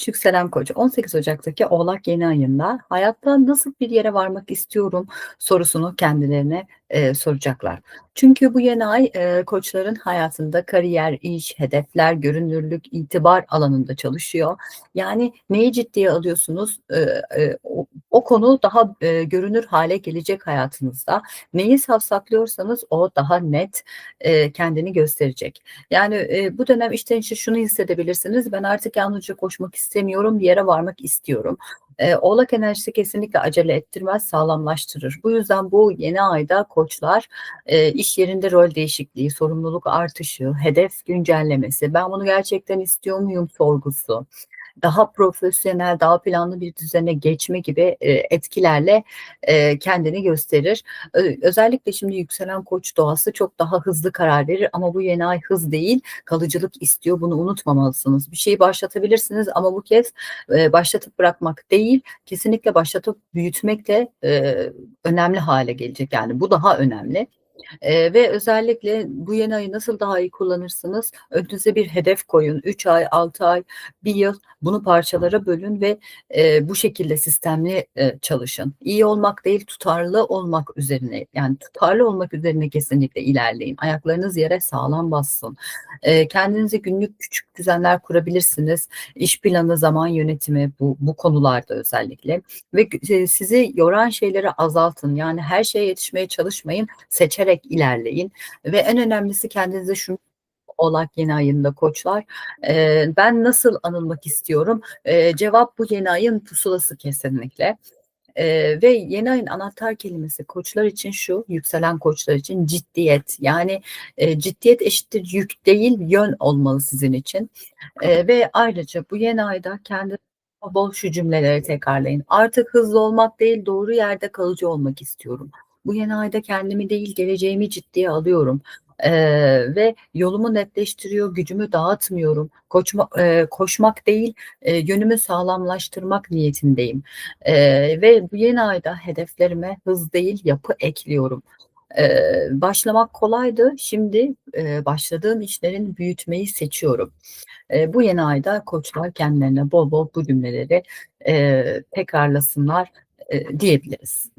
Koç, yükselen Koç 18 Ocak'taki Oğlak yeni ayında hayatta nasıl bir yere varmak istiyorum sorusunu kendilerine, eee, soracaklar. Çünkü bu yeni ay, eee, Koçların hayatında kariyer, iş, hedefler, görünürlük, itibar alanında çalışıyor. Yani neyi ciddiye alıyorsunuz? Eee, o o konu daha, eee, görünür hâle gelecek hayatınızda. Neyi savsaklıyorsanız o daha net, eee, kendini gösterecek. Yani, eee, bu dönem içten içe şunu hissedebilirsiniz: "Ben artık yalnızca koşmak istemiyorum, bir yere varmak istiyorum." Eee, Oğlak enerjisi kesinlikle acele ettirmez, sağlamlaştırır. Bu yüzden bu yeni ayda Koçlar, eee, iş yerinde rol değişikliği, sorumluluk artışı, hedef güncellemesi, "Ben bunu gerçekten istiyor muyum?" sorgusu, daha profesyonel, daha planlı bir düzene geçme gibi, eee, etkilerle, eee, kendini gösterir. Özellikle şimdi yükselen Koç doğası çok daha hızlı karar verir ama bu yeni ay hız değil, kalıcılık istiyor. Bunu unutmamalısınız. Bir şeyi başlatabilirsiniz ama bu kez, eee, başlatıp bırakmak değil, kesinlikle başlatıp büyütmek de, önemli hâle gelecek. Yani bu daha önemli, eee, ve özellikle bu yeni ayı nasıl daha iyi kullanırsınız? Önünüze bir hedef koyun. 3 ay, 6 ay, 1 yıl bunu parçalara bölün ve, eee, bu şekilde sistemli, eee, çalışın. İyi olmak değil, tutarlı olmak üzerine, yani tutarlı olmak üzerine kesinlikle ilerleyin. Ayaklarınız yere sağlam bassın. Eee, kendinize günlük küçük düzenler kurabilirsiniz. İş planı, zaman yönetimi bu bu konularda özellikle ve eee, sizi yoran şeyleri azaltın. Yani her şeye yetişmeye çalışmayın, seçerek ilerleyin ve en önemlisi kendinize şunu Oğlak yeni ayında Koçlar, eee, "Ben nasıl anılmak istiyorum?" Eee, cevap bu yeni ayın pusulası kesinlikle, eee, ve yeni ayın anahtar kelimesi Koçlar için şu, yükselen Koçlar için ciddiyet. Yani, eee, ciddiyet eşittir yük değil, yön olmalı sizin için, eee, ve ayrıca bu yeni ayda kendi bol şu cümleleri tekrarlayın: "Artık hızlı olmak değil, doğru yerde kalıcı olmak istiyorum. Bu yeni ayda kendimi değil, geleceğimi ciddiye alıyorum, eee, ve yolumu netleştiriyor, gücümü dağıtmıyorum. Koçma eee, koşmak değil, eee, yönümü sağlamlaştırmak niyetindeyim, eee, ve bu yeni ayda hedeflerime hız değil, yapı ekliyorum. Eee, başlamak kolaydı, şimdi, eee, başladığım işlerin büyütmeyi seçiyorum." Eee, bu yeni ayda Koçlar kendilerine bol bol bu cümleleri, eee, tekrarlasınlar, eee, diyebiliriz.